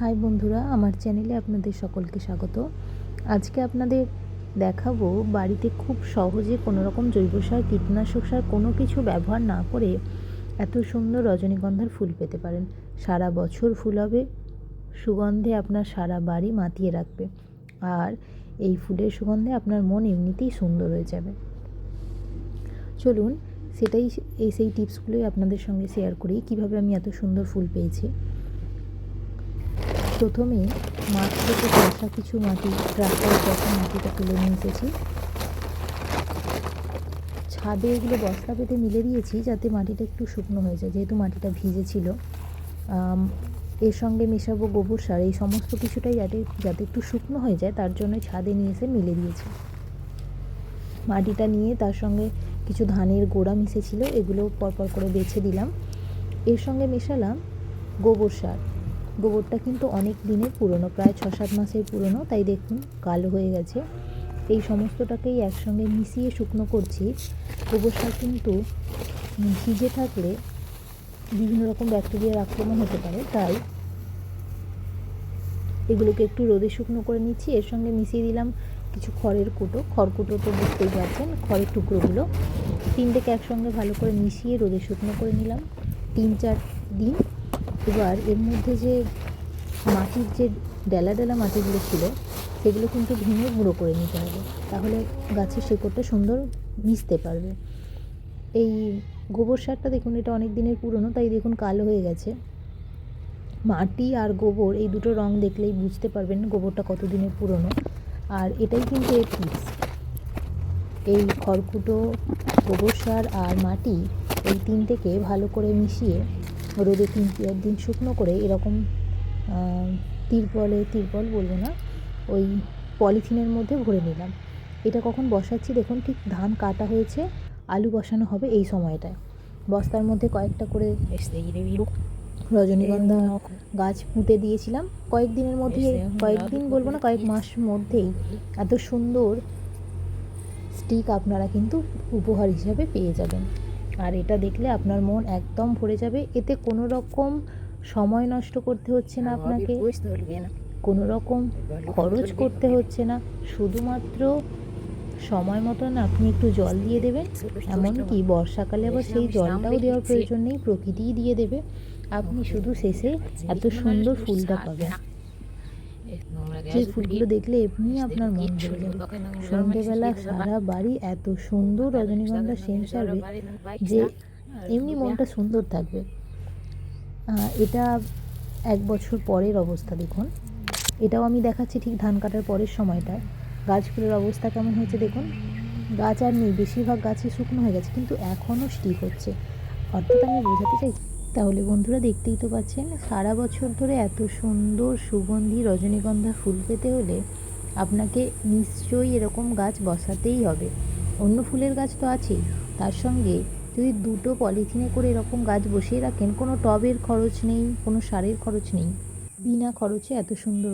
High বন্ধুরা, আমার চ্যানেলে আপনাদের সকলকে স্বাগত। আজকে আপনাদের দেখাবো বাড়িতে খুব সহজে কোনো রকম জৈব সার, কীটনাশক সার কোনো কিছু ব্যবহার না করে এত সুন্দর রজনীগন্ধার ফুল পেতে পারেন। সারা বছর ফুল হবে, সুগন্ধে আপনার সারা বাড়ি মাতিয়ে রাখবে। আর এই ফুলের সুগন্ধে আপনার মন এমনিতেই সুন্দর হয়ে যাবে। চলুন, সেটাই এই সেই টিপসগুলোই আপনাদের সঙ্গে শেয়ার করি, কীভাবে আমি এত সুন্দর ফুল পেয়েছি। প্রথমে মাঠ থেকে বসা কিছু মাটি, ট্রাক্টরে বসা মাটিটা তুলে নিয়ে এসেছি। ছাদে এগুলো বস্তা পেতে মিলে দিয়েছি যাতে মাটিটা একটু শুকনো হয়ে যায়, যেহেতু মাটিটা ভিজে ছিল। এর সঙ্গে মেশাবো গোবর সার, এই সমস্ত কিছুটাই যাতে যাতে একটু শুকনো হয়ে যায়, তার জন্য ছাদে নিয়ে এসে মিলে দিয়েছি। মাটিটা নিয়ে তার সঙ্গে কিছু ধানের গোড়া মিশেছিল, এগুলো পরপর করে বেছে দিলাম। এর সঙ্গে মেশালাম গোবর সার। গোবরটা কিন্তু অনেক দিনের পুরনো, প্রায় ছ সাত মাসের পুরনো, তাই দেখুন কালো হয়ে গেছে। এই সমস্তটাকেই একসঙ্গে মিশিয়ে শুকনো করছি। গোবর সার কিন্তু ভিজে থাকলে বিভিন্ন রকম ব্যাকটেরিয়ার আক্রমণ হতে পারে, তাই এগুলোকে একটু রোদে শুকনো করে নিচ্ছি। এর সঙ্গে মিশিয়ে দিলাম কিছু খড়ের কুটো। খড়কুটো তো বুঝতেই পারছেন, খড়ের টুকরোগুলো। তিনটেকে একসঙ্গে ভালো করে মিশিয়ে রোদে শুকনো করে নিলাম। তিন চার দিন এবার এর মধ্যে যে মাটির যে ডেলা ডেলা মাটিগুলো ছিল, সেগুলো কিন্তু ভেঙে গুঁড়ো করে নিতে হবে। তাহলে গাছের শেকড়টা সুন্দর মিশতে পারবে। এই গোবর সারটা দেখুন, এটা অনেক দিনের পুরনো, তাই দেখুন কালো হয়ে গেছে। মাটি আর গোবর, এই দুটো রং দেখলেই বুঝতে পারবেন গোবরটা কত দিনের পুরনো। আর এটাই কিন্তু এর টিপস এই খড়কুটো, গোবর সার আর মাটি, এই তিনটেকে ভালো করে মিশিয়ে রোদে তিন চার দিন শুকনো করে এরকম তিরপলে তিরপল বলব না ওই পলিথিনের মধ্যে ভরে নিলাম। এটা কখন বসাচ্ছি দেখুন ঠিক ধান কাটা হয়েছে আলু বসানো হবে এই সময়টায়। বস্তার মধ্যে কয়েকটা করে রজনীগন্ধা গাছ পুঁতে দিয়েছিলাম। কয়েকদিনের মধ্যে কয়েকদিন বলব না কয়েক মাস মধ্যেই এত সুন্দর স্টিক আপনারা কিন্তু উপহার হিসাবে পেয়ে যাবেন। আর এটা দেখলে আপনার মন একদম ভরে যাবে। এতে কোনো রকম সময় নষ্ট করতে হচ্ছে না আপনাকে। কোনো রকম খরচ করতে হচ্ছে না। শুধুমাত্র সময় মতন আপনি একটু জল দিয়ে দেবেন। এমনকি বর্ষাকালে আবার সেই জলটাও দেওয়ার প্রয়োজন নেই প্রকৃতিই দিয়ে দেবে। আপনি শুধু শেষে এত সুন্দর ফুলটা পাবেন। যে ফুলগুলো দেখলে এমনি আপনার মন যাবে। সন্ধ্যেবেলা সারা বাড়ি এত সুন্দর রজনীগন্ধা সেন্ট ছাড়বে যে এমনি মনটা সুন্দর থাকবে। এটা এক বছর পরের অবস্থা দেখুন। এটাও আমি দেখাচ্ছি ঠিক ধান কাটার পরের সময়টায় গাছগুলোর অবস্থা কেমন হয়েছে দেখুন? গাছ আর নেই বেশিরভাগ গাছে শুকনো হয়ে গেছে কিন্তু এখনও স্টিক হচ্ছে। অর্থাৎ আমি বোঝাতে চাইছি তাহলে বন্ধুরা দেখতেই তো পাচ্ছেন, সারা বছর ধরে এত সুন্দর সুগন্ধি রজনীগন্ধা ফুল পেতে হলে আপনাকে নিশ্চয়ই এরকম গাছ বসাতেই হবে। অন্য ফুলের গাছ তো আছেই, তার সঙ্গে যদি দুটো পলিথিনে করে এরকম গাছ বসিয়ে রাখেন, কোনো টবের খরচ নেই, কোনো সারের খরচ নেই, বিনা খরচে এত সুন্দর